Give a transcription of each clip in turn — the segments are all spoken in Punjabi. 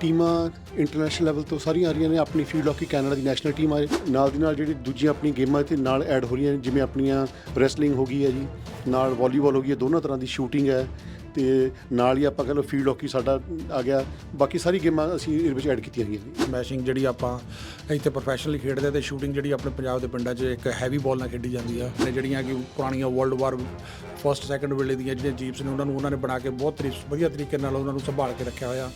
ਟੀਮਾਂ ਇੰਟਰਨੈਸ਼ਨਲ ਲੈਵਲ ਤੋਂ ਸਾਰੀਆਂ ਆ ਰਹੀਆਂ ਨੇ, ਆਪਣੀ ਫੀਲਡ ਹਾਕੀ ਕੈਨੇਡਾ ਦੀ ਨੈਸ਼ਨਲ ਟੀਮ ਆ, ਨਾਲ ਦੀ ਨਾਲ ਜਿਹੜੀ ਦੂਜੀਆਂ ਆਪਣੀ ਗੇਮਾਂ ਤੇ ਨਾਲ ਐਡ ਹੋ ਰਹੀਆਂ ਨੇ, ਜਿਵੇਂ ਆਪਣੀਆਂ ਰੈਸਲਿੰਗ ਹੋ ਗਈ ਹੈ ਜੀ, ਨਾਲ ਵਾਲੀਬਾਲ ਹੋ ਗਈ ਹੈ, ਦੋਨਾਂ ਤਰ੍ਹਾਂ ਦੀ ਸ਼ੂਟਿੰਗ ਹੈ ਤੇ ਨਾਲ ਹੀ ਆਪਾਂ ਕਹ ਲਓ ਫੀਲਡ ਹਾਕੀ ਸਾਡਾ ਆ ਗਿਆ, ਬਾਕੀ ਸਾਰੀ ਗੇਮਾਂ ਅਸੀਂ ਇਹਦੇ ਵਿੱਚ ਐਡ ਕੀਤੀਆਂ ਗਈਆਂ ਨੇ। ਸਮੈਸ਼ਿੰਗ ਜਿਹੜੀ ਆਪਾਂ ਇੱਥੇ ਪ੍ਰੋਫੈਸ਼ਨਲੀ ਖੇਡਦੇ ਆ ਤੇ ਸ਼ੂਟਿੰਗ ਜਿਹੜੀ ਆਪਣੇ ਪੰਜਾਬ ਦੇ ਪਿੰਡਾਂ 'ਚ ਇੱਕ ਹੈਵੀ ਬਾਲ ਨਾਲ ਖੇਡੀ ਜਾਂਦੀ ਆ। ਤੇ ਜਿਹੜੀਆਂ ਕਿ ਪੁਰਾਣੀਆਂ ਵਰਲਡ ਵਾਰ ਫਸਟ ਸੈਕੰਡ ਵੇਲੇ ਦੀਆਂ ਜਿਹੜੀਆਂ ਜੀਪਸ ਨੇ, ਉਹਨਾਂ ਨੂੰ ਉਹਨਾਂ ਨੇ ਬਣਾ ਕੇ ਬਹੁਤ ਤਰੀ ਵਧੀਆ ਤਰੀਕੇ ਨਾਲ ਉਹਨਾਂ ਨੂੰ ਸੰਭਾਲ ਕੇ ਰੱਖਿਆ ਹੋਇਆ।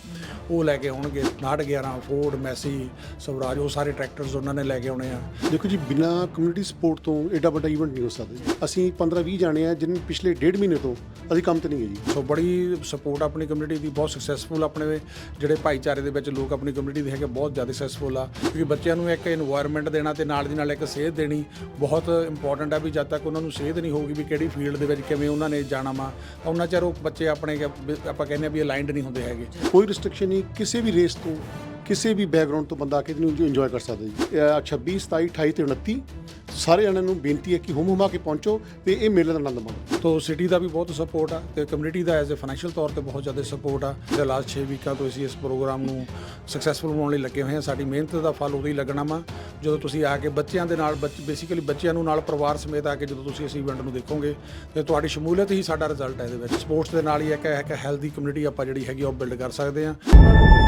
ਉਹ ਲੈ ਕੇ ਆਉਣਗੇ। 911 ਫੋਰਡ ਮੈਸੀ ਸਵਰਾਜ ਉਹ ਸਾਰੇ ਟਰੈਕਟਰਸ ਉਹਨਾਂ ਨੇ ਲੈ ਕੇ ਆਉਣੇ ਆ। ਦੇਖੋ ਜੀ ਬਿਨਾ ਕਮਿਊਨਿਟੀ ਸਪੋਰਟ ਤੋਂ ਐਡਾ ਵੱਡਾ ਇਵੈਂਟ ਨਹੀਂ ਹੋ ਸਕਦਾ ਅਸੀਂ 15 20 ਜਾਣੇ ਆ ਜਿਨ ਪਿਛਲੇ ਡੇਢ ਮਹੀਨੇ ਤੋਂ ਅਸੀਂ ਕੰਮ ਤੇ ਨਹੀਂ ਗਏ ਜੀ। ਸੋ ਬੜੀ ਸਪੋਰਟ ਆਪਣੀ ਕਮਿਊਨਿਟੀ ਦੀ ਬਹੁਤ ਸਕਸੈਸਫੁਲ ਆਪਣੇ ਜਿਹੜੇ ਭਾਈਚਾਰੇ ਦੇ ਵਿੱਚ ਲੋਕ ਆਪਣੀ ਕਮਿਊਨਿਟੀ ਦੇ ਹੈਗੇ ਬਹੁਤ ਜ਼ਿਆਦਾ ਸਕਸੈਸਫੁਲ ਆ। ਕਿਉਂਕਿ ਬੱਚਿਆਂ ਨੂੰ ਇੱਕ এনवायरमेंट ਦੇਣਾ ਤੇ ਨਾਲ ਦੀ ਨਾਲ ਇੱਕ ਸੇਧ ਦੇਣੀ ਬਹੁਤ ਇੰਪੋਰਟੈਂਟ ਆ ਵੀ ਜਦ ਤੱਕ ਉਹਨਾਂ ਨੂੰ ਸੇਧ ਨਹੀਂ ਹੋਊਗੀ ਵੀ ਕਿਹੜੀ ਫੀਲਡ ਦੇ ਵਿੱਚ ਕਿਵੇਂ ਉਹਨਾਂ ਨੇ ਜਾਣਾ ਵਾ ਉਹਨਾਂ ਚਿਰ ਉਹ ਬੱਚੇ ਆਪਣੇ ਆਪਾਂ ਕਹਿੰਦੇ ਆ ਵੀ ਅਲਾਈਨਡ ਨਹੀਂ ਹੁੰਦੇ ਹੈਗੇ। ਕੋਈ ਰਿਸਟ੍ਰਿਕਸ਼ਨ ਨਹੀਂ ਕਿਸੇ ਵੀ ਰੇਸ ਤੋਂ, ਕਿਸੇ ਵੀ ਬੈਕਗ੍ਰਾਉਂਡ ਤੋਂ ਬੰਦਾ ਆ ਕੇ ਇਹਨੂੰ ਇੰਜੋਏ ਕਰ ਸਕਦਾ ਜੀ। ਇਹ 26 27 28 ਤੇ 29 ਸਾਰੇ ਜਣਿਆਂ ਨੂੰ ਬੇਨਤੀ ਹੈ ਕਿ ਹੁਮ ਹੁਮਾ ਕੇ ਪਹੁੰਚੋ ਤੇ ਇਹ ਮੇਲੇ ਦਾ ਆਨੰਦ ਮਾਣੋ। ਤੋ ਸਿਟੀ ਦਾ ਵੀ ਬਹੁਤ ਸਪੋਰਟ ਆ ਤੇ ਕਮਿਊਨਿਟੀ ਦਾ ਐਜ਼ ਅ ਫਾਈਨੈਂਸ਼ੀਅਲ ਤੌਰ ਤੇ ਬਹੁਤ ਜ਼ਿਆਦਾ ਸਪੋਰਟ ਆ। ਜਿਹੜਾ ਲਾਸਟ 6 ਵੀਕਾਂ ਤੋਂ ਅਸੀਂ ਇਸ ਪ੍ਰੋਗਰਾਮ ਨੂੰ ਸਕਸੈਸਫੁਲ ਬਣਾਉਣ ਲਈ ਲੱਗੇ ਹੋਏ ਹਾਂ। ਸਾਡੀ ਮਿਹਨਤ ਦਾ ਫਲ ਉਦੋਂ ਹੀ ਲੱਗਣਾ ਵਾ, ਜਦੋਂ ਤੁਸੀਂ ਆ ਕੇ ਬੱਚਿਆਂ ਦੇ ਨਾਲ ਬੇਸਿਕਲੀ ਬੱਚਿਆਂ ਨੂੰ ਨਾਲ, ਪਰਿਵਾਰ ਸਮੇਤ ਆ ਕੇ ਜਦੋਂ ਤੁਸੀਂ ਇਸ ਇਵੈਂਟ ਨੂੰ ਦੇਖੋਗੇ, ਤੇ ਤੁਹਾਡੀ ਸ਼ਮੂਲੀਅਤ ਹੀ ਸਾਡਾ ਰਿਜ਼ਲਟ ਹੈ ਇਹਦੇ ਵਿੱਚ। ਸਪੋਰਟਸ ਦੇ ਨਾਲ ਹੀ ਇੱਕ ਇੱਕ ਹੈਲਦੀ ਕਮਿਊਨਿਟੀ ਆਪਾਂ ਜਿਹੜੀ ਹੈਗੀ ਉਹ ਬਿਲਡ ਕਰ ਸਕਦੇ ਹਾਂ।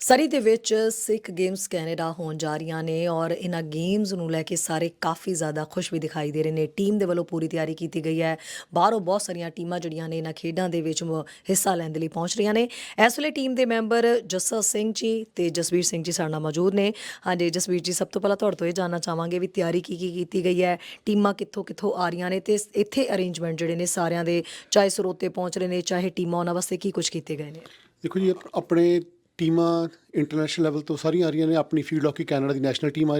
ਸਰੀ ਦੇ ਵਿੱਚ ਸਿੱਖ ਗੇਮਸ ਕੈਨੇਡਾ ਹੋਣ ਜਾ ਰਹੀਆਂ ਨੇ ਔਰ ਇਹਨਾਂ ਗੇਮਸ ਨੂੰ ਲੈ ਕੇ ਸਾਰੇ ਕਾਫੀ ਜ਼ਿਆਦਾ ਖੁਸ਼ ਵੀ ਦਿਖਾਈ ਦੇ ਰਹੇ ਨੇ। ਟੀਮ ਦੇ ਵੱਲੋਂ ਪੂਰੀ ਤਿਆਰੀ ਕੀਤੀ ਗਈ ਹੈ। ਬਾਹਰੋਂ ਬਹੁਤ ਸਾਰੀਆਂ ਟੀਮਾਂ ਜਿਹੜੀਆਂ ਨੇ ਇਹਨਾਂ ਖੇਡਾਂ ਦੇ ਵਿੱਚ ਮ- ਹਿੱਸਾ ਲੈਣ ਦੇ ਲਈ ਪਹੁੰਚ ਰਹੀਆਂ ਨੇ। ਇਸ ਵੇਲੇ ਟੀਮ ਦੇ ਮੈਂਬਰ ਜੱਸਾ ਸਿੰਘ ਜੀ ਤੇ ਜਸਵੀਰ ਸਿੰਘ ਜੀ ਸਾਡੇ ਨਾਲ ਮੌਜੂਦ ਨੇ। ਹਾਂਜੀ, ਜਸਵੀਰ ਜੀ, ਸਭ ਤੋਂ ਪਹਿਲਾਂ ਤੁਹਾਡੇ ਤੋਂ ਇਹ ਜਾਨਣਾ ਚਾਹਾਂਗੇ ਵੀ ਤਿਆਰੀ ਕੀ ਕੀ ਕੀਤੀ ਗਈ ਹੈ, ਟੀਮਾਂ ਕਿੱਥੋਂ ਕਿੱਥੋਂ ਆ ਰਹੀਆਂ ਨੇ ਤੇ ਇੱਥੇ ਅਰੇਂਜਮੈਂਟ ਜਿਹੜੇ ਨੇ ਸਾਰਿਆਂ ਦੇ, ਚਾਹੇ ਸਰੋਤੇ ਪਹੁੰਚ ਰਹੇ ਨੇ, ਚਾਹੇ ਟੀਮਾਂ ਉਹਨਾਂ ਵਾਸਤੇ ਕੀ ਕੁਝ ਕੀਤੇ ਗਏ ਨੇ? ਦੇਖੋ ਜੀ ਆਪਣੇ ਟੀਮਾਂ ਇੰਟਰਨੈਸ਼ਨਲ ਲੈਵਲ ਤੋਂ ਸਾਰੀਆਂ ਆ ਰਹੀਆਂ ਨੇ। ਆਪਣੀ ਫੀਲਡ ਹਾਕੀ ਕੈਨੇਡਾ ਦੀ ਨੈਸ਼ਨਲ ਟੀਮ ਆ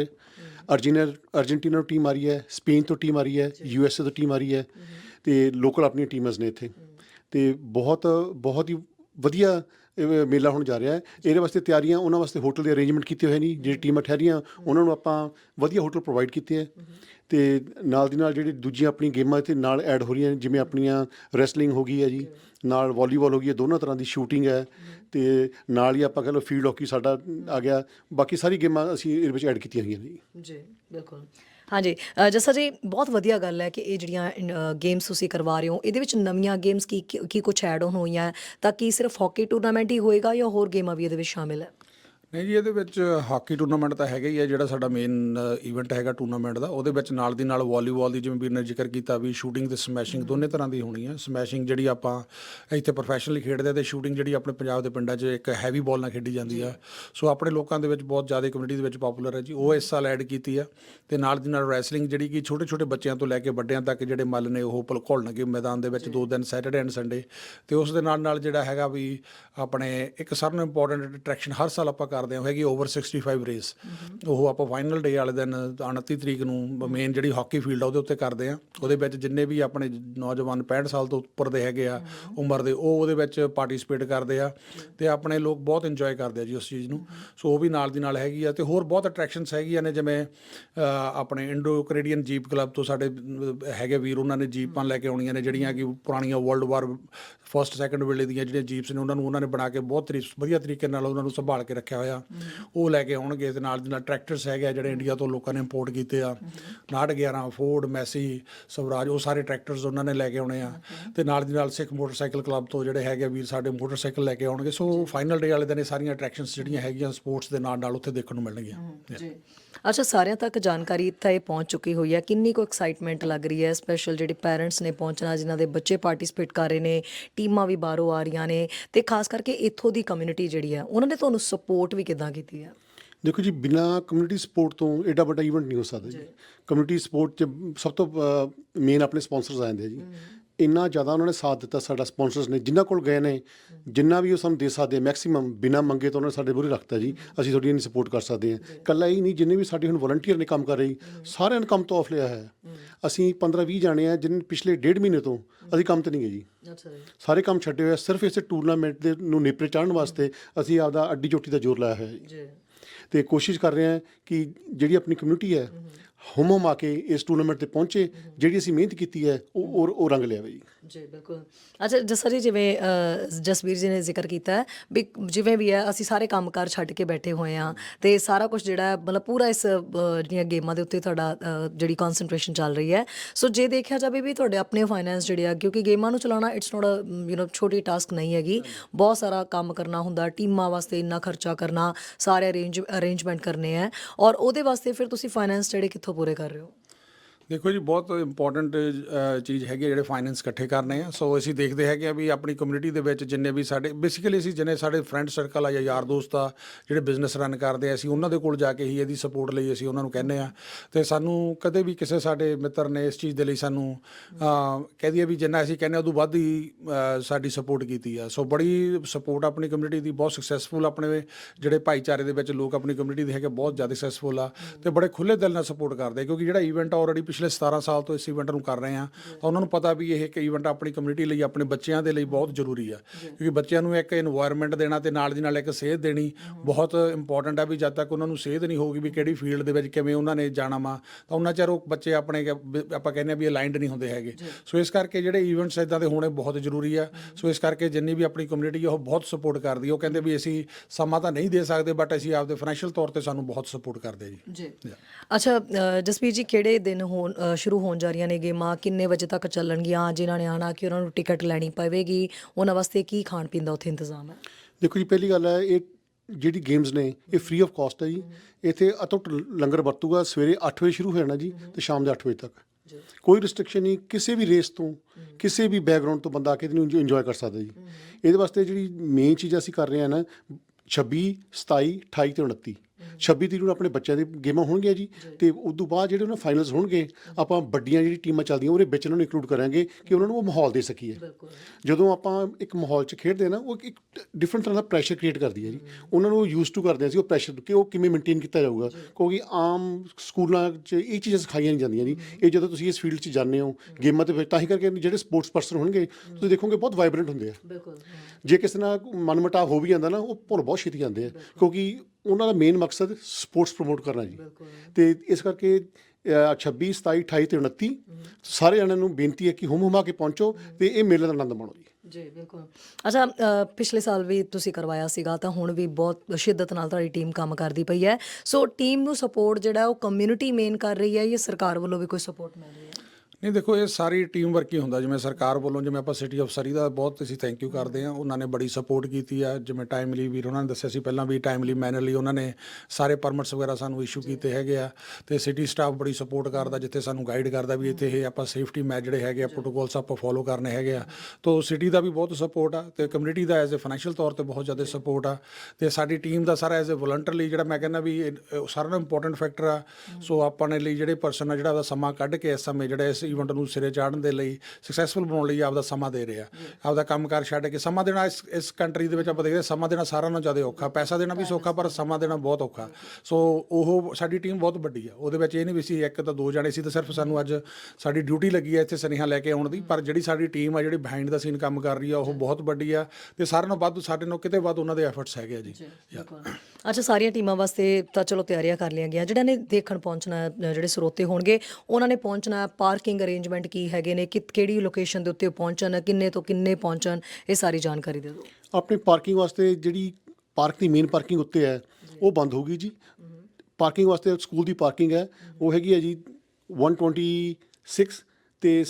ਅਰਜਨਟੀਨਾ ਅਰਜਨਟੀਨਾ ਤੋਂ ਟੀਮ ਆ ਰਹੀ ਹੈ। ਸਪੇਨ ਤੋਂ ਟੀਮ ਆ ਰਹੀ ਹੈ। ਯੂ ਐਸ ਏ ਤੋਂ ਟੀਮ ਆ ਰਹੀ ਹੈ। ਤੇ ਲੋਕਲ ਆਪਣੀਆਂ ਟੀਮਸ ਨੇ ਇੱਥੇ। ਤੇ ਬਹੁਤ ਬਹੁਤ ਹੀ ਵਧੀਆ ਇਹ ਮੇਲਾ ਹੋਣ ਜਾ ਰਿਹਾ ਹੈ। ਇਹਦੇ ਵਾਸਤੇ ਤਿਆਰੀਆਂ, ਉਹਨਾਂ ਵਾਸਤੇ ਹੋਟਲ ਦੇ ਅਰੇਂਜਮੈਂਟ ਕੀਤੇ ਹੋਏ ਨੇ ਜਿਹੜੀ ਟੀਮਾਂ ਠਹਿਰੀਆਂ, ਉਹਨਾਂ ਨੂੰ ਆਪਾਂ ਵਧੀਆ ਹੋਟਲ ਪ੍ਰੋਵਾਈਡ ਕੀਤੇ ਹੈ। ਤੇ ਨਾਲ ਦੀ ਨਾਲ ਜਿਹੜੀ ਦੂਜੀਆਂ ਆਪਣੀ ਗੇਮਾਂ ਇੱਥੇ ਨਾਲ ਐਡ ਹੋ ਰਹੀਆਂ ਨੇ, ਜਿਵੇਂ ਆਪਣੀਆਂ ਰੈਸਲਿੰਗ ਹੋ ਗਈ ਹੈ ਜੀ, ਨਾਲ ਵਾਲੀਬਾਲ ਹੋ ਗਈ ਹੈ, ਦੋਨਾਂ ਤਰ੍ਹਾਂ ਦੀ ਸ਼ੂਟਿੰਗ ਹੈ। ਤੇ ਨਾਲ ਹੀ ਆਪਾਂ ਕਹ ਲਓ ਫੀਲਡ ਹਾਕੀ ਸਾਡਾ ਆ ਗਿਆ। ਬਾਕੀ ਸਾਰੀ ਗੇਮਾਂ ਅਸੀਂ ਇਹਦੇ ਵਿੱਚ ਐਡ ਕੀਤੀਆਂ ਹੋਈਆਂ ਨੇ ਜੀ। ਜੀ, ਬਿਲਕੁਲ। ਹਾਂਜੀ ਅ, ਜੱਸਾ ਜੀ ਬਹੁਤ ਵਧੀਆ ਗੱਲ ਹੈ ਕਿ ਇਹ ਜਿਹੜੀਆਂ ਗੇਮਸ ਤੁਸੀਂ ਕਰਵਾ ਰਹੇ ਹੋ ਇਹਦੇ ਵਿੱਚ ਨਵੀਆਂ ਗੇਮਸ ਕੀ ਕੀ- ਕੀ ਕੁਝ ਐਡ ਆਨ ਹੋਈਆਂ ਤਾਂ ਕੀ ਸਿਰਫ ਹਾਕੀ ਟੂਰਨਾਮੈਂਟ ਹੀ ਹੋਏਗਾ ਜਾਂ ਹੋਰ ਗੇਮਾਂ ਵੀ ਇਹਦੇ ਵਿੱਚ ਸ਼ਾਮਿਲ ਹੈ? ਨਹੀਂ ਜੀ ਇਹਦੇ ਵਿੱਚ ਹਾਕੀ ਟੂਰਨਾਮੈਂਟ ਤਾਂ ਹੈਗਾ ਹੀ ਹੈ ਜਿਹੜਾ ਸਾਡਾ ਮੇਨ ਇਵੈਂਟ ਹੈਗਾ ਟੂਰਨਾਮੈਂਟ ਦਾ ਉਹਦੇ ਵਿੱਚ ਨਾਲ ਦੀ ਨਾਲ ਵਾਲੀਬਾਲ ਦੀ ਜਿਵੇਂ ਵੀਰ ਨੇ ਜ਼ਿਕਰ ਕੀਤਾ ਵੀ ਸ਼ੂਟਿੰਗ ਤੇ ਸਮੈਸ਼ਿੰਗ ਦੋਨੇ ਤਰ੍ਹਾਂ ਦੀ ਹੋਣੀ ਹੈ ਸਮੈਸ਼ਿੰਗ ਜਿਹੜੀ ਆਪਾਂ ਇੱਥੇ ਪ੍ਰੋਫੈਸ਼ਨਲੀ ਖੇਡਦੇ ਆ ਤੇ ਸ਼ੂਟਿੰਗ ਜਿਹੜੀ ਆਪਣੇ ਪੰਜਾਬ ਦੇ ਪਿੰਡਾਂ 'ਚ ਇੱਕ ਹੈਵੀ ਬਾਲ ਨਾਲ ਖੇਡੀ ਜਾਂਦੀ ਆ। ਸੋ ਆਪਣੇ ਲੋਕਾਂ ਦੇ ਵਿੱਚ ਬਹੁਤ ਜ਼ਿਆਦਾ ਕਮਿਊਨਿਟੀ ਦੇ ਵਿੱਚ ਪਪੂਲਰ ਹੈ ਜੀ। ਉਹ ਇਸ ਸਾਲ ਐਡ ਕੀਤੀ ਆ ਤੇ ਨਾਲ ਦੀ ਨਾਲ ਰੈਸਲਿੰਗ ਜਿਹੜੀ ਕਿ ਛੋਟੇ ਛੋਟੇ ਬੱਚਿਆਂ ਤੋਂ ਲੈ ਕੇ ਵੱਡਿਆਂ ਤੱਕ ਜਿਹੜੇ ਮੱਲ ਨੇ ਉਹ ਪਲ ਘੁਲਣਗੇ ਮੈਦਾਨ ਦੇ ਵਿੱਚ ਦੋ ਦਿਨ ਸੈਟਰਡੇ ਐਂਡ ਸੰਡੇ ਤੇ ਉਸ ਦੇ ਨਾਲ ਨਾਲ ਜਿਹੜਾ ਹੈਗਾ ਵੀ ਆਪਣੇ ਇੱਕ ਸਾਰਿਆਂ ਨੂੰ ਇੰਪੋਰਟੈਂਟ ਅਟਰੈਕਸ਼ਨ ਹਰ ਸਾਲ ਆਪਾਂ ਕਰਦੇ ਹਾਂ ਹੈਗੀ ਓਵਰ 65 ਰੇਸ ਉਹ ਆਪਾਂ ਫਾਈਨਲ ਡੇ ਵਾਲੇ ਦਿਨ 29 ਤਰੀਕ ਨੂੰ ਮੇਨ ਜਿਹੜੀ ਹਾਕੀ ਫੀਲਡ ਆ, ਉਹਦੇ ਉੱਤੇ ਕਰਦੇ ਆ ਉਹਦੇ ਵਿੱਚ ਜਿੰਨੇ ਵੀ ਆਪਣੇ ਨੌਜਵਾਨ 65 ਸਾਲ ਤੋਂ ਉੱਪਰ ਦੇ ਹੈਗੇ ਆ, ਉਮਰ ਦੇ, ਉਹ ਉਹਦੇ ਵਿੱਚ ਪਾਰਟਿਸਿਪੇਟ ਕਰਦੇ ਆ ਤੇ ਆਪਣੇ ਲੋਕ ਬਹੁਤ ਇੰਜੋਏ ਕਰਦੇ ਆ ਜੀ ਉਸ ਚੀਜ਼ ਨੂੰ। ਸੋ ਉਹ ਵੀ ਨਾਲ ਦੀ ਨਾਲ ਹੈਗੀ ਆ ਤੇ ਹੋਰ ਬਹੁਤ ਅਟਰੈਕਸ਼ਨਸ ਹੈਗੀਆਂ ਨੇ, ਜਿਵੇਂ ਆਪਣੇ ਇੰਡੋ ਕੈਨੇਡੀਅਨ ਜੀਪ ਕਲੱਬ ਤੋਂ ਸਾਡੇ ਹੈਗੇ ਵੀਰ, ਉਹਨਾਂ ਨੇ ਜੀਪਾਂ ਲੈ ਕੇ ਆਉਣੀਆਂ ਨੇ, ਜਿਹੜੀਆਂ ਕਿ ਪੁਰਾਣੀਆਂ ਵਰਲਡ ਵਾਰ ਫਸਟ ਸੈਕੰਡ ਵੇਲੇ ਦੀਆਂ ਜਿਹੜੀਆਂ ਜੀਪਸ ਨੇ, ਉਹਨਾਂ ਨੂੰ, ਉਹਨਾਂ ਨੇ ਬਣਾ ਕੇ ਬਹੁਤ ਤਰੀ ਵਧੀਆ ਤਰੀਕੇ ਨਾਲ ਉਹਨਾਂ ਨੂੰ ਸੰਭਾਲ ਕੇ ਰੱਖਿਆ ਹੋਇਆ ਉਹ ਲੈ ਕੇ ਆਉਣਗੇ ਤੇ ਨਾਲ ਦੀ ਨਾਲ ਟਰੈਕਟਰਸ ਹੈਗੇ ਆ ਜਿਹੜੇ ਇੰਡੀਆ ਤੋਂ ਲੋਕਾਂ ਨੇ ਇੰਪੋਰਟ ਕੀਤੇ ਆ। 911 ਫੋਰਡ ਮੈਸੀ ਸਵਰਾਜ ਉਹ ਸਾਰੇ ਟਰੈਕਟਰਸ ਉਹਨਾਂ ਨੇ ਲੈ ਕੇ ਆਉਣੇ ਆ। ਤੇ ਨਾਲ ਦੀ ਨਾਲ ਸਿੱਖ ਮੋਟਰਸਾਈਕਲ ਕਲੱਬ ਤੋਂ ਜਿਹੜੇ ਹੈਗੇ ਆ ਵੀਰ ਸਾਡੇ ਮੋਟਰਸਾਈਕਲ ਲੈ ਕੇ ਆਉਣਗੇ। ਸੋ ਫਾਈਨਲ ਡੇ ਵਾਲੇ ਦਿਨ ਇਹ ਸਾਰੀਆਂ ਅਟਰੈਕਸ਼ਨਸ ਜਿਹੜੀਆਂ ਹੈਗੀਆਂ ਸਪੋਰਟਸ ਦੇ ਨਾਲ ਨਾਲ ਉੱਥੇ ਦੇਖਣ ਨੂੰ ਮਿਲਣਗੀਆਂ। ਜੀ। ਅੱਛਾ ਸਾਰਿਆਂ ਤੱਕ ਜਾਣਕਾਰੀ ਇੱਥੇ ਪਹੁੰਚ ਚੁੱਕੀ ਹੋਈ ਹੈ। ਕਿੰਨੀ ਕੋ ਐਕਸਾਈਟਮੈਂਟ ਲੱਗ ਰਹੀ ਹੈ ਸਪੈਸ਼ਲ ਜਿਹੜੇ ਪੈਰੈਂਟਸ ਨੇ ਪਹੁੰਚਣਾ ਜਿਨ੍ਹਾਂ ਦੇ ਬੱਚੇ ਪਾਰਟਿਸਿਪੇਟ ਕਰ ਰਹੇ ਨੇ ਟੀਮਾਂ ਵੀ ਬਾਹਰੋਂ ਆ ਰਹੀਆਂ ਨੇ ਤੇ ਖਾਸ ਕਰਕੇ ਇੱਥੋਂ ਦੀ ਕਮਿਊਨਿਟੀ ਜਿਹੜੀ ਹੈ ਉਹਨਾਂ ਨੇ ਤੁਹਾਨੂੰ ਸਪੋਰਟ ਵੀ ਕਿਦਾਂ ਕੀਤੀ ਹੈ ਦੇਖੋ ਜੀ ਬਿਨਾ ਕਮਿਊਨਿਟੀ ਸਪੋਰਟ ਤੋਂ ਐਡਾ ਵੱਡਾ ਇਵੈਂਟ ਨਹੀਂ ਹੋ ਸਕਦਾ ਜੀ। ਕਮਿਊਨਿਟੀ ਸਪੋਰਟ ਚ ਸਭ ਤੋਂ ਮੇਨ ਆਪਣੇ ਸਪਾਂਸਰਸ ਆ ਜਾਂਦੇ ਆ ਜੀ। ਇੰਨਾ ਜ਼ਿਆਦਾ ਉਹਨਾਂ ਨੇ ਸਾਥ ਦਿੱਤਾ ਸਾਡਾ ਸਪਾਂਸਰਸ ਨੇ ਜਿਨ੍ਹਾਂ ਕੋਲ ਗਏ ਨੇ ਜਿੰਨਾ ਵੀ ਉਹ ਸਾਨੂੰ ਦੇ ਸਕਦੇ ਮੈਕਸਿਮਮ ਬਿਨਾ ਮੰਗੇ ਤੋਂ ਉਹਨਾਂ ਨੇ ਸਾਡੇ ਮੂਹਰੇ ਰੱਖਤਾ ਜੀ। ਅਸੀਂ ਤੁਹਾਡੀ ਨਹੀਂ ਸਪੋਰਟ ਕਰ ਸਕਦੇ ਹਾਂ। ਕੱਲਾ ਹੀ ਨਹੀਂ ਜਿੰਨੇ ਵੀ ਸਾਡੇ ਹੁਣ ਵਲੰਟੀਅਰ ਨੇ ਕੰਮ ਕਰ ਰਹੀ ਸਾਰਿਆਂ ਨੇ ਕੰਮ ਤੋਂ ਆਫ ਲਿਆ ਹੈ। ਅਸੀਂ 15-20 ਜਾਣੇ ਆ ਜਿਨ੍ਹਾਂ ਪਿਛਲੇ ਡੇਢ ਮਹੀਨੇ ਤੋਂ ਅਸੀਂ ਕੰਮ ਤੇ ਨਹੀਂ ਗਏ ਜੀ। ਸਾਰੇ ਕੰਮ ਛੱਡੇ ਹੋਏ ਆ ਸਿਰਫ ਇਸੇ ਟੂਰਨਾਮੈਂਟ ਦੇ ਨੂੰ ਨੇਪਰੇ ਚਾੜਨ ਵਾਸਤੇ ਅਸੀਂ ਆਪਦਾ ਅੱਡੀ ਚੋਟੀ ਦਾ ਜ਼ੋਰ ਲਾਇਆ ਹੋਇਆ ਜੀ। ਤੇ ਕੋਸ਼ਿਸ਼ ਕਰ ਰਹੇ ਹਾਂ ਕਿ ਜਿਹੜੀ ਆਪਣੀ ਕਮਿਊਨਿਟੀ ਹੈ ਹੁਮ ਹੁਮ ਆ ਕੇ ਇਸ ਟੂਰਨਾਮੈਂਟ ਤੇ ਪਹੁੰਚੇ ਜਿਹੜੀ ਅਸੀਂ ਮਿਹਨਤ ਕੀਤੀ ਹੈ ਉਹ ਉਹ- ਉਹ ਰੰਗ ਲਿਆਵੇ ਜੀ ਜੀ ਬਿਲਕੁਲ। ਅੱਛਾ ਜਸਰ ਜਿਵੇਂ ਅ, ਜਸਵੀਰ ਜੀ ਨੇ ਜ਼ਿਕਰ ਕੀਤਾ ਵੀ ਜਿਵੇਂ ਵੀ ਹੈ ਅਸੀਂ ਸਾਰੇ ਕੰਮਕਾਰ ਛੱਡ ਕੇ ਬੈਠੇ ਹੋਏ ਆ ਤੇ ਸਾਰਾ ਕੁਝ ਜਿਹੜਾ ਮਤਲਬ ਪੂਰਾ ਇਸ ਜਿਹੜੀਆਂ ਗੇਮਾਂ ਦੇ ਉੱਤੇ ਤੁਹਾਡਾ ਜਿਹੜੀ ਕਨਸੈਂਟਰੇਸ਼ਨ ਚੱਲ ਰਹੀ ਹੈ। ਸੋ ਜੇ ਦੇਖਿਆ ਜਾਵੇ ਵੀ ਤੁਹਾਡੇ ਆਪਣੇ ਫਾਈਨੈਂਸ ਜਿਹੜੇ ਆ ਕਿਉਂਕਿ ਗੇਮਾਂ ਨੂੰ ਚਲਾਉਣਾ it's not a you know ਛੋਟੀ ਟਾਸਕ ਨਹੀਂ ਹੈਗੀ। ਬਹੁਤ ਸਾਰਾ ਕੰਮ ਕਰਨਾ ਹੁੰਦਾ ਟੀਮਾਂ ਵਾਸਤੇ ਇੰਨਾ ਖਰਚਾ ਕਰਨਾ ਸਾਰੇ ਅਰੇਂਜ ਅਰੇਂਜਮੈਂਟ ਕਰਨੇ ਆ ਔਰ ਉਹਦੇ ਵਾਸਤੇ ਫਿਰ ਤੁਸੀਂ ਫਾਈਨੈਂਸ ਜਿਹੜੇ ਕਿੱਥੋਂ ਪੂਰੇ ਕਰ ਰਹੇ ਹੋ ਦੇਖੋ ਜੀ, ਬਹੁਤ ਇੰਪੋਰਟੈਂਟ ਚੀਜ਼ ਹੈਗੀ ਹੈ ਜਿਹੜੇ ਫਾਈਨੈਂਸ ਇਕੱਠੇ ਕਰਨੇ ਆ। ਸੋ ਅਸੀਂ ਦੇਖਦੇ ਹੈਗੇ ਆ ਵੀ ਆਪਣੀ ਕਮਿਊਨਿਟੀ ਦੇ ਵਿੱਚ ਜਿੰਨੇ ਵੀ ਸਾਡੇ ਬੇਸਿਕਲੀ ਅਸੀਂ ਜਿੰਨੇ ਸਾਡੇ ਫਰੈਂਡ ਸਰਕਲ ਆ ਜਾਂ ਯਾਰ ਦੋਸਤ ਆ, ਜਿਹੜੇ ਬਿਜ਼ਨਸ ਰਨ ਕਰਦੇ ਆ, ਅਸੀਂ ਉਹਨਾਂ ਦੇ ਕੋਲ ਜਾ ਕੇ ਹੀ ਇਹਦੀ ਸਪੋਰਟ ਲਈ ਅਸੀਂ ਉਹਨਾਂ ਨੂੰ ਕਹਿੰਦੇ ਆ। ਤੇ ਸਾਨੂੰ ਕਦੇ ਵੀ ਕਿਸੇ ਸਾਡੇ ਮਿੱਤਰ ਨੇ ਇਸ ਚੀਜ਼ ਦੇ ਲਈ ਸਾਨੂੰ ਕਹਿ ਦਈਏ ਵੀ ਜਿੰਨਾ ਅਸੀਂ ਕਹਿੰਦੇ ਉਦੋਂ ਵੱਧ ਹੀ ਸਾਡੀ ਸਪੋਰਟ ਕੀਤੀ ਆ। ਸੋ ਬੜੀ ਸਪੋਰਟ ਆਪਣੀ ਕਮਿਊਨਿਟੀ ਦੀ, ਬਹੁਤ ਸਕਸੈਸਫੁਲ ਆਪਣੇ ਜਿਹੜੇ ਭਾਈਚਾਰੇ ਦੇ ਵਿੱਚ ਲੋਕ ਆਪਣੀ ਕਮਿਊਨਿਟੀ ਦੇ ਹੈਗੇ, ਬਹੁਤ ਜ਼ਿਆਦਾ ਸਕਸੈਸਫੁਲ ਆ। ਤੇ ਬੜੇ ਖੁੱਲੇ ਦਿਲ ਨਾਲ ਸਪੋਰਟ ਕਰਦੇ ਕਿਉਂਕਿ ਜਿਹੜਾ ਇਵੈਂਟ ਆਲਰੇਡੀ ਪਿਛਲੇ 17 ਸਾਲ ਤੋਂ ਇਸ ਇਵੈਂਟ ਨੂੰ ਕਰ ਰਹੇ ਆ ਤਾਂ ਉਹਨਾਂ ਨੂੰ ਪਤਾ ਵੀ ਇਹ ਇੱਕ ਇਵੈਂਟ ਆਪਣੀ ਕਮਿਊਨਿਟੀ ਲਈ ਆਪਣੇ ਬੱਚਿਆਂ ਦੇ ਲਈ ਬਹੁਤ ਜ਼ਰੂਰੀ ਆ। ਕਿਉਂਕਿ ਬੱਚਿਆਂ ਨੂੰ ਇੱਕ ਇਨਵਾਇਰਨਮੈਂਟ ਦੇਣਾ ਤੇ ਨਾਲ ਦੀ ਨਾਲ ਇੱਕ ਸੇਧ ਦੇਣੀ ਬਹੁਤ ਇੰਪੋਰਟੈਂਟ ਆ ਵੀ ਜਦ ਤੱਕ ਉਹਨਾਂ ਨੂੰ ਸੇਧ ਨਹੀਂ ਹੋਊਗੀ ਵੀ ਕਿਹੜੀ ਫੀਲਡ ਦੇ ਵਿੱਚ ਕਿਵੇਂ ਉਹਨਾਂ ਨੇ ਜਾਣਾ ਵਾ ਤਾਂ ਉਹਨਾਂ ਚਿਰ ਉਹ ਬੱਚੇ ਆਪਣੇ ਆਪਾਂ ਕਹਿੰਦੇ ਆ ਵੀ ਅਲਾਈਨਡ ਨਹੀਂ ਹੁੰਦੇ ਹੈਗੇ। ਸੋ ਇਸ ਕਰਕੇ ਜਿਹੜੇ ਇਵੈਂਟਸ ਇਦਾਂ ਦੇ ਹੋਣੇ ਬਹੁਤ ਜ਼ਰੂਰੀ ਆ। ਸੋ ਇਸ ਕਰਕੇ ਜਿੰਨੀ ਵੀ ਆਪਣੀ ਕਮਿਊਨਿਟੀ ਉਹ ਬਹੁਤ ਸਪੋਰਟ ਕਰਦੀ। ਉਹ ਕਹਿੰਦੇ ਵੀ ਅਸੀਂ ਸਮਾਂ ਤਾਂ ਨਹੀਂ ਦੇ ਸਕਦੇ ਬਟ ਅਸੀਂ ਆਪਦੇ ਫਾਈਨੈਂਸ਼ੀਅਲ ਤੌਰ ਤੇ ਸਾਨੂੰ ਬਹੁਤ ਸਪੋਰਟ ਕਰਦੇ ਜੀ। ਜੀ। ਅੱਛਾ ਅ, ਜਸਵੀਰ ਜੀ ਕਿਹੜੇ ਦਿਨ ਹੋਣ ਅ, ਸ਼ੁਰੂ ਹੋਣ ਜਾ ਰਹੀਆਂ ਨੇ ਗੇਮਾਂ ਕਿੰਨੇ ਵਜੇ ਤੱਕ ਚੱਲਣਗੀਆਂ ਜਿਨ੍ਹਾਂ ਨੇ ਆਣਾ ਕਿ ਉਹਨਾਂ ਨੂੰ ਟਿਕਟ ਲੈਣੀ ਪਵੇਗੀ ਉਹਨਾਂ ਵਾਸਤੇ ਕੀ ਖਾਣ ਪੀਣ ਦਾ ਉੱਥੇ ਇੰਤਜ਼ਾਮ ਹੈ? ਦੇਖੋ ਜੀ ਪਹਿਲੀ ਗੱਲ ਹੈ ਇਹ ਜਿਹੜੀ ਗੇਮਸ ਨੇ ਇਹ ਫ੍ਰੀ ਆਫ ਕਾਸਟ ਹੈ ਜੀ। ਇੱਥੇ ਅਤੁੱਟ ਲੰਗਰ ਵਰਤੂਗਾ ਸਵੇਰੇ 8 ਵਜੇ ਸ਼ੁਰੂ ਹੋ ਜਾਣਾ ਜੀ ਤੇ ਸ਼ਾਮ ਦੇ 8 ਵਜੇ ਤੱਕ। ਕੋਈ ਰਿਸਟ੍ਰਿਕਸ਼ਨ ਨਹੀਂ ਕਿਸੇ ਵੀ ਰੇਸ ਤੋਂ ਕਿਸੇ ਵੀ ਬੈਕਗ੍ਰਾਉਂਡ ਤੋਂ ਬੰਦਾ ਆ ਕੇ ਇਹਨੂੰ ਇੰਜੋਏ ਕਰ ਸਕਦਾ ਜੀ। ਇਹਦੇ ਵਾਸਤੇ ਜਿਹੜੀ ਮੇਨ ਚੀਜ਼ ਅਸੀਂ ਕਰ ਰਹੇ ਹਾਂ ਨਾ 26 27 28 ਤੇ 29 26 ਤਰੀਕ ਨੂੰ ਆਪਣੇ ਬੱਚਿਆਂ ਦੀ ਗੇਮਾਂ ਹੋਣਗੀਆਂ ਜੀ। ਤੇ ਉਸ ਤੋਂ ਬਾਅਦ ਜਿਹੜੇ ਉਹਨਾਂ ਫਾਈਨਲਸ ਹੋਣਗੇ ਆਪਾਂ ਵੱਡੀਆਂ ਜਿਹੜੀ ਟੀਮਾਂ ਚੱਲਦੀਆਂ ਉਹਦੇ ਵਿੱਚ ਉਹਨਾਂ ਨੂੰ ਇਨਕਲੂਡ ਕਰਾਂਗੇ ਕਿ ਉਹਨਾਂ ਨੂੰ ਉਹ ਮਾਹੌਲ ਦੇ ਸਕੀਏ। ਜਦੋਂ ਆਪਾਂ ਇੱਕ ਮਾਹੌਲ 'ਚ ਖੇਡਦੇ ਹਾਂ ਨਾ ਉਹ ਇੱਕ ਡਿਫਰੈਂਟ ਤਰ੍ਹਾਂ ਦਾ ਪ੍ਰੈਸ਼ਰ ਕ੍ਰੀਏਟ ਕਰਦੀ ਹੈ ਜੀ। ਉਹਨਾਂ ਨੂੰ ਯੂਜ਼ ਟੂ ਕਰਦੇ ਅਸੀਂ ਉਹ ਪ੍ਰੈਸ਼ਰ ਕਿ ਉਹ ਕਿਵੇਂ ਮੇਨਟੇਨ ਕੀਤਾ ਜਾਊਗਾ। ਕਿਉਂਕਿ ਆਮ ਸਕੂਲਾਂ 'ਚ ਇਹ ਚੀਜ਼ਾਂ ਸਿਖਾਈਆਂ ਨਹੀਂ ਜਾਂਦੀਆਂ ਜੀ। ਇਹ ਜਦੋਂ ਤੁਸੀਂ ਇਸ ਫੀਲਡ 'ਚ ਜਾਂਦੇ ਹੋ ਗੇਮਾਂ ਦੇ ਵਿੱਚ ਤਾਂ ਹੀ ਕਰਕੇ ਜਿਹੜੇ ਸਪੋਰਟਸ ਪਰਸਨ ਹੋਣਗੇ ਤੁਸੀਂ ਦੇਖੋਗੇ ਬਹੁਤ ਵਾਈਬ੍ਰੈਂਟ ਹੁੰਦੇ ਆ। ਬਿਲਕੁਲ ਜੇ ਕਿਸੇ ਨਾਲ ਮਨਮਟਾਵ ਹੋ ਵੀ ਜਾਂਦਾ ਨਾ ਉਹ ਭੁੱਲ ਬਹੁਤ ਛੇਤੀ ਜਾਂਦੇ ਆ। ਕਿਉਂਕਿ ਉਹਨਾਂ ਦਾ ਮੇਨ ਮਕਸਦ ਸਪੋਰਟਸ ਪ੍ਰਮੋਟ ਕਰਨਾ ਜੀ। ਤੇ ਇਸ ਕਰਕੇ ਅ, 26 27 28 ਤੇ 29 ਸਾਰੇ ਜਣਿਆਂ ਨੂੰ ਬੇਨਤੀ ਹੈ ਕਿ ਹੁਮ ਹੁਮਾ ਕੇ ਪਹੁੰਚੋ ਤੇ ਇਹ ਮੇਲੇ ਦਾ ਆਨੰਦ ਮਾਣੋ ਜੀ। ਜੀ ਬਿਲਕੁਲ। ਅੱਛਾ ਪਿਛਲੇ ਸਾਲ ਵੀ ਤੁਸੀਂ ਕਰਵਾਇਆ ਸੀਗਾ ਤਾਂ ਹੁਣ ਵੀ ਬਹੁਤ ਸ਼ਿੱਦਤ ਨਾਲ ਤੁਹਾਡੀ ਟੀਮ ਕੰਮ ਕਰਦੀ ਪਈ ਹੈ। ਸੋ ਟੀਮ ਨੂੰ ਸਪੋਰਟ ਜਿਹੜਾ ਉਹ ਕਮਿਊਨਿਟੀ ਮੇਨ ਕਰ ਰਹੀ ਹੈ ਜਾਂ ਸਰਕਾਰ ਵੱਲੋਂ ਵੀ ਕੋਈ ਸਪੋਰਟ ਮਿਲ ਰਹੀ ਹੈ? ਨਹੀਂ ਦੇਖੋ ਇਹ ਸਾਰੀ ਟੀਮ ਵਰਕ ਹੀ ਹੁੰਦਾ। ਜਿਵੇਂ ਸਰਕਾਰ ਵੱਲੋਂ ਜਿਵੇਂ ਆਪਾਂ ਸਿਟੀ ਆਫ ਸਰੀ ਦਾ ਬਹੁਤ ਅਸੀਂ ਥੈਂਕ ਯੂ ਕਰਦੇ ਹਾਂ। ਉਹਨਾਂ ਨੇ ਬੜੀ ਸਪੋਰਟ ਕੀਤੀ ਆ। ਜਿਵੇਂ ਟਾਈਮਲੀ ਵੀ ਉਹਨਾਂ ਨੇ ਦੱਸਿਆ ਸੀ ਪਹਿਲਾਂ ਵੀ ਟਾਈਮਲੀ ਮੈਨਰਲੀ ਉਹਨਾਂ ਨੇ ਸਾਰੇ ਪਰਮਿਟਸ ਵਗੈਰਾ ਸਾਨੂੰ ਇਸ਼ੂ ਕੀਤੇ ਹੈਗੇ ਆ। ਤੇ ਸਿਟੀ ਸਟਾਫ ਬੜੀ ਸਪੋਰਟ ਕਰਦਾ ਜਿੱਥੇ ਸਾਨੂੰ ਗਾਈਡ ਕਰਦਾ ਵੀ ਇੱਥੇ ਇਹ ਆਪਾਂ ਸੇਫਟੀ ਮੈਚ ਜਿਹੜੇ ਹੈਗੇ ਆ ਪ੍ਰੋਟੋਕੋਲਸ ਆਪਾਂ ਫੋਲੋ ਕਰਨੇ ਹੈਗੇ ਆ। ਤੋਂ ਸਿਟੀ ਦਾ ਵੀ ਬਹੁਤ ਸਪੋਰਟ ਆ ਤੇ ਕਮਿਊਨਿਟੀ ਦਾ ਐਜ਼ ਅ ਫਾਈਨੈਂਸ਼ੀਅਲ ਤੌਰ ਤੇ ਬਹੁਤ ਜ਼ਿਆਦਾ ਸਪੋਰਟ ਆ। ਤੇ ਸਾਡੀ ਟੀਮ ਦਾ ਸਾਰਾ ਐਜ਼ ਅ ਵਲੰਟਰਲੀ ਜਿਹੜਾ ਮੈਂ ਕਹਿੰਦਾ ਵੀ ਸਾਰਿਆਂ ਨਾਲੋਂ ਇੰਪੋਰਟੈਂਟ ਫੈਕਟਰ ਆ। ਸੋ ਆਪਾਂ ਨੇ ਲਈ ਜਿਹੜੇ ਪਰਸਨ ਆ ਜਿਹੜਾ ਉਹਦਾ ਸਮਾਂ ਕੱਢ ਕੇ ਇਸ ਸਮੇਂ ਜਿਹੜਾ ਇਸ ਇਵੈਂਟ ਨੂੰ ਸਿਰੇ ਚਾੜਨ ਦੇ ਲਈ ਸਕਸੈਸਫੁਲ ਬਣਾਉਣ ਲਈ ਆਪਦਾ ਸਮਾਂ ਦੇ ਰਿਹਾ। ਆਪਦਾ ਕੰਮਕਾਰ ਛੱਡ ਕੇ ਸਮਾਂ ਦੇਣਾ ਇਸ ਇਸ ਕੰਟਰੀ ਦੇ ਵਿੱਚ ਆਪਾਂ ਦੇਖਦੇ ਸਮਾਂ ਦੇਣਾ ਸਾਰਿਆਂ ਨਾਲੋਂ ਜ਼ਿਆਦਾ ਔਖਾ। ਪੈਸਾ ਦੇਣਾ ਵੀ ਸੌਖਾ ਪਰ ਸਮਾਂ ਦੇਣਾ ਬਹੁਤ ਔਖਾ। ਸੋ ਉਹ ਸਾਡੀ ਟੀਮ ਬਹੁਤ ਵੱਡੀ ਆ। ਉਹਦੇ ਵਿੱਚ ਇਹ ਨਹੀਂ ਵੀ ਸੀ ਇੱਕ ਤਾਂ ਦੋ ਜਾਣੇ ਸੀ ਤਾਂ ਸਿਰਫ ਸਾਨੂੰ ਅੱਜ ਸਾਡੀ ਡਿਊਟੀ ਲੱਗੀ ਹੈ ਇੱਥੇ ਸੁਨੇਹਾ ਲੈ ਕੇ ਆਉਣ ਦੀ। ਪਰ ਜਿਹੜੀ ਸਾਡੀ ਟੀਮ ਆ ਜਿਹੜੀ ਬਿਹਾਈਂਡ ਦਾ ਸੀਨ ਕੰਮ ਕਰ ਰਹੀ ਆ ਉਹ ਬਹੁਤ ਵੱਡੀ ਆ ਤੇ ਸਾਰਿਆਂ ਨਾਲੋਂ ਵੱਧ ਸਾਡੇ ਨਾਲੋਂ ਕਿਤੇ ਵੱਧ ਉਹਨਾਂ ਦੇ ਐਫਰਟਸ ਹੈਗੇ ਆ ਜੀ। ਅੱਛਾ ਸਾਰੀਆਂ ਟੀਮਾਂ ਵਾਸਤੇ ਤਾਂ ਚਲੋ ਤਿਆਰੀਆਂ ਕਰ ਲਈਆਂ ਗਈਆਂ। ਜਿਹੜਾ ਨੇ ਦੇਖਣ ਪਹੁੰਚਣਾ ਜਿਹੜੇ ਸਰੋਤੇ ਹੋਣਗੇ ਉਹਨਾਂ ਨੇ ਪਹੁੰਚਣਾ ਪਾਰਕਿੰਗ ਅਰੇਂਜਮੈਂਟ ਕੀ ਹੈਗੇ ਨੇ ਕਿ ਕਿਹੜੀ ਲੋਕੇਸ਼ਨ ਦੇ ਉੱਤੇ ਪਹੁੰਚਣ ਕਿੰਨੇ ਤੋਂ ਕਿੰਨੇ ਪਹੁੰਚਣ ਇਹ ਸਾਰੀ ਜਾਣਕਾਰੀ ਦੇ ਦਿਓ। ਆਪਣੀ ਪਾਰਕਿੰਗ ਵਾਸਤੇ ਜਿਹੜੀ ਪਾਰਕ ਦੀ ਮੇਨ ਪਾਰਕਿੰਗ ਉੱਤੇ ਹੈ ਉਹ ਬੰਦ ਹੋਊਗੀ ਜੀ। ਪਾਰਕਿੰਗ ਵਾਸਤੇ ਸਕੂਲ ਦੀ ਪਾਰਕਿੰਗ ਹੈ ਉਹ ਹੈਗੀ ਹੈ ਜੀ 126 ਤੇ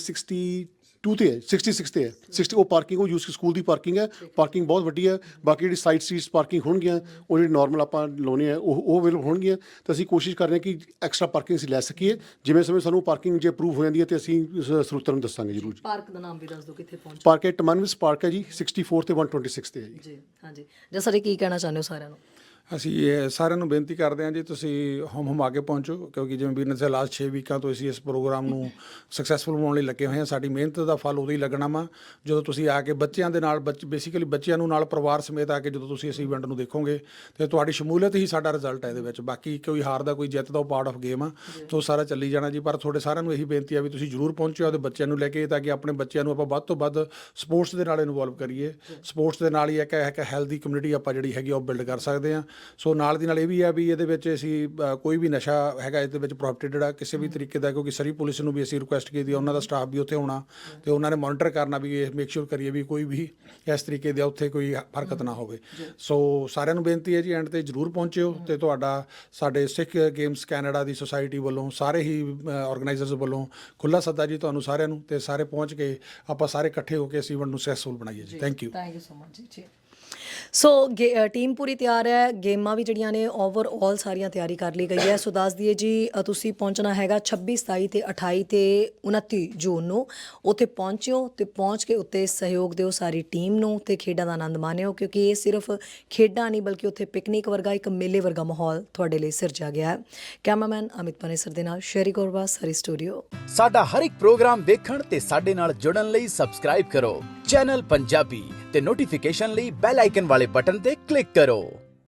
62 ਤੇ ਹੈ 66 ਤੇ ਹੈ। 60 ਉਹ ਪਾਰਕਿੰਗ ਉਹ ਯੂਸ ਸਕੂਲ ਦੀ ਪਾਰਕਿੰਗ ਹੈ। ਪਾਰਕਿੰਗ ਬਹੁਤ ਵੱਡੀ ਹੈ। ਬਾਕੀ ਜਿਹੜੀ ਸਾਈਡ ਸਟਰੀਟਸ ਪਾਰਕਿੰਗ ਹੋਣਗੀਆਂ ਉਹ ਜਿਹੜੀ ਨਾਰਮਲ ਆਪਾਂ ਲਾਉਣੇ ਆ ਉਹ ਉਹ ਅਵੇਲੇਬਲ ਹੋਣਗੀਆਂ। ਤਾਂ ਅਸੀਂ ਕੋਸ਼ਿਸ਼ ਕਰ ਰਹੇ ਹਾਂ ਕਿ ਐਕਸਟਰਾ ਪਾਰਕਿੰਗ ਅਸੀਂ ਲੈ ਸਕੀਏ। ਜਿਵੇਂ ਸਮੇਂ ਸਾਨੂੰ ਪਾਰਕਿੰਗ ਜੇ ਅਪਰੂਵ ਹੋ ਜਾਂਦੀ ਹੈ ਤੇ ਅਸੀਂ ਸਰੋਤਰ ਨੂੰ ਦੱਸਾਂਗੇ ਜ਼ਰੂਰ ਜੀ। ਪਾਰਕ ਦਾ ਨਾਮ ਵੀ ਦੱਸ ਦਿਓ ਕਿੱਥੇ ਪਹੁੰਚ ਪਾਰਕ ਹੈ ਟਮਨਵਿਸ ਪਾਰਕ ਹੈ ਜੀ 64 ਤੇ 126 ਤੇ ਹੈ ਜੀ। ਜੀ ਹਾਂਜੀ। ਜਸਾ ਜੀ ਕੀ ਕਹਿਣਾ ਚਾਹੁੰਦੇ ਹੋ ਸਾਰਿਆਂ ਨੂੰ? ਅਸੀਂ ਇਹ ਸਾਰਿਆਂ ਨੂੰ ਬੇਨਤੀ ਕਰਦੇ ਹਾਂ ਜੀ ਤੁਸੀਂ ਹਮ ਹਮ ਆਗੇ ਪਹੁੰਚੋ ਕਿਉਂਕਿ ਜਿਵੇਂ ਵੀਰ ਨੇ ਦੱਸਿਆ ਲਾਸਟ 6 ਵੀਕਾਂ ਤੋਂ ਅਸੀਂ ਇਸ ਪ੍ਰੋਗਰਾਮ ਨੂੰ ਸਕਸੈਸਫੁਲ ਬਣਾਉਣ ਲਈ ਲੱਗੇ ਹੋਏ ਹਾਂ। ਸਾਡੀ ਮਿਹਨਤ ਦਾ ਫਲ ਉਦੋਂ ਹੀ ਲੱਗਣਾ ਵਾ ਜਦੋਂ ਤੁਸੀਂ ਆ ਕੇ ਬੱਚਿਆਂ ਦੇ ਨਾਲ ਬੇਸਿਕਲੀ ਬੱਚਿਆਂ ਨੂੰ ਨਾਲ ਪਰਿਵਾਰ ਸਮੇਤ ਆ ਕੇ ਜਦੋਂ ਤੁਸੀਂ ਇਸ ਇਵੈਂਟ ਨੂੰ ਦੇਖੋਗੇ ਤੇ ਤੁਹਾਡੀ ਸ਼ਮੂਲੀਅਤ ਹੀ ਸਾਡਾ ਰਿਜ਼ਲਟ ਹੈ ਇਹਦੇ ਵਿੱਚ। ਬਾਕੀ ਕੋਈ ਹਾਰ ਦਾ ਕੋਈ ਜਿੱਤ ਦਾ ਉਹ ਪਾਰਟ ਆਫ ਗੇਮ ਆ ਤੋਂ ਸਾਰਾ ਚੱਲੀ ਜਾਣਾ ਜੀ। ਪਰ ਤੁਹਾਡੇ ਸਾਰਿਆਂ ਨੂੰ ਇਹੀ ਬੇਨਤੀ ਆ ਵੀ ਤੁਸੀਂ ਜਰੂਰ ਪਹੁੰਚਿਓ ਆਪਦੇ ਬੱਚਿਆਂ ਨੂੰ ਲੈ ਕੇ ਤਾਂ ਕਿ ਆਪਣੇ ਬੱਚਿਆਂ ਨੂੰ ਆਪਾਂ ਵੱਧ ਤੋਂ ਵੱਧ ਸਪੋਰਟਸ ਦੇ ਨਾਲ ਇਨਵੋਲਵ ਕਰੀਏ। ਸਪੋਰਟਸ ਦੇ ਨਾਲ ਹੀ ਇੱਕ ਇੱਕ ਹੈਲਦੀ ਕਮਿਊਨਿਟੀ ਆਪਾਂ ਜਿਹੜੀ ਹੈਗੀ ਉਹ ਬਿਲਡ ਕਰ ਸਕਦੇ ਆ ਸੋ ਨਾਲ ਦੀ ਨਾਲ ਇਹ ਵੀ ਆ ਵੀ ਇਹਦੇ ਵਿੱਚ ਅਸੀਂ ਕੋਈ ਵੀ ਨਸ਼ਾ ਹੈਗਾ ਇਹਦੇ ਵਿੱਚ ਪ੍ਰੋਹਿਬਿਟਡ ਆ ਕਿਸੇ ਵੀ ਤਰੀਕੇ ਦਾ ਕਿਉਂਕਿ ਸਰੀ ਪੁਲਿਸ ਨੂੰ ਵੀ ਅਸੀਂ ਰਿਕੁਐਸਟ ਕੀਤੀ ਉਹਨਾਂ ਦਾ ਸਟਾਫ ਵੀ ਉੱਥੇ ਹੋਣਾ ਤੇ ਉਹਨਾਂ ਨੇ ਮੋਨੀਟਰ ਕਰਨਾ ਵੀ ਇਹ ਮੇਕ ਸ਼ੋਰ ਕਰੀਏ ਵੀ ਕੋਈ ਵੀ ਇਸ ਤਰੀਕੇ ਦਾ ਉੱਥੇ ਕੋਈ ਹਰਕਤ ਨਾ ਹੋਵੇ। ਸੋ ਸਾਰਿਆਂ ਨੂੰ ਬੇਨਤੀ ਹੈ ਜੀ ਐਂਡ ਤੇ ਜਰੂਰ ਪਹੁੰਚਿਓ ਤੇ ਤੁਹਾਡਾ ਸਾਡੇ ਸਿੱਖ ਗੇਮਸ ਕੈਨੇਡਾ ਦੀ ਸੁਸਾਇਟੀ ਵੱਲੋਂ ਸਾਰੇ ਹੀ ਆਰਗੇਨਾਈਜ਼ਰਸ ਵੱਲੋਂ ਖੁੱਲਾ ਸੱਦਾ ਜੀ ਤੁਹਾਨੂੰ ਸਾਰਿਆਂ ਨੂੰ ਤੇ ਸਾਰੇ ਪਹੁੰਚ ਕੇ ਆਪਾਂ ਸਾਰੇ ਇਕੱਠੇ ਹੋ ਕੇ ਇਸ ਇਵੈਂਟ ਨੂੰ ਸਕਸੈਸਫੁਲ ਬਣਾਈਏ ਜੀ। Thank you thank you so much ਜੀ ਸੋ ਗੇ- ਟੀਮ ਪੂਰੀ ਤਿਆਰ ਹੈ, ਗੇਮਾਂ ਵੀ ਜਿਹੜੀਆਂ ਨੇ ਓਵਰਆਲ ਸਾਰੀਆਂ ਤਿਆਰੀ ਕਰ ਲਈ ਗਈ ਹੈ। ਸੋ ਦੱਸ ਦਈਏ ਜੀ ਤੁਸੀਂ ਪਹੁੰਚਣਾ ਹੈਗਾ 26 27 ਤੇ 28 ਤੇ 29 ਜੂਨ ਨੂੰ। ਉੱਥੇ ਪਹੁੰਚਿਓ ਤੇ ਪਹੁੰਚ ਕੇ ਉੱਤੇ ਸਹਿਯੋਗ ਦਿਓ ਸਾਰੀ ਟੀਮ ਨੂੰ ਤੇ ਖੇਡਾਂ ਦਾ ਆਨੰਦ ਮਾਣਿਓ, ਕਿਉਂਕਿ ਇਹ ਸਿਰਫ ਖੇਡਾਂ ਨਹੀਂ, ਬਲਕਿ ਉੱਥੇ ਪਿਕਨਿਕ ਵਰਗਾ ਇੱਕ ਮੇਲੇ ਵਰਗਾ ਮਾਹੌਲ ਤੁਹਾਡੇ ਲਈ ਸਿਰਜਿਆ ਗਿਆ ਹੈ। ਕੈਮਰਾਮੈਨ ਅਮਿਤ ਪਨੇਸਰ ਦੇ ਨਾਲ ਸ਼ੈਰੀ ਗੋਰਬਾ ਸਰੀ ਸਟੂਡੀਓ ਸਾਡਾ ਹਰ ਇੱਕ ਪ੍ਰੋਗਰਾਮ ਦੇਖਣ ਤੇ ਸਾਡੇ ਨਾਲ ਜੁੜਨ ਲਈ ਸਬਸਕ੍ਰਾਈਬ ਕਰੋ। ਚੈਨਲ ਪੰਜਾਬੀ ਤੇ ਨੋਟੀਫਿਕੇਸ਼ਨ ਲਈ ਬੈਲ ਆਈਕਨ ਵਾਲੇ ਬਟਨ ਤੇ ਕਲਿੱਕ ਕਰੋ।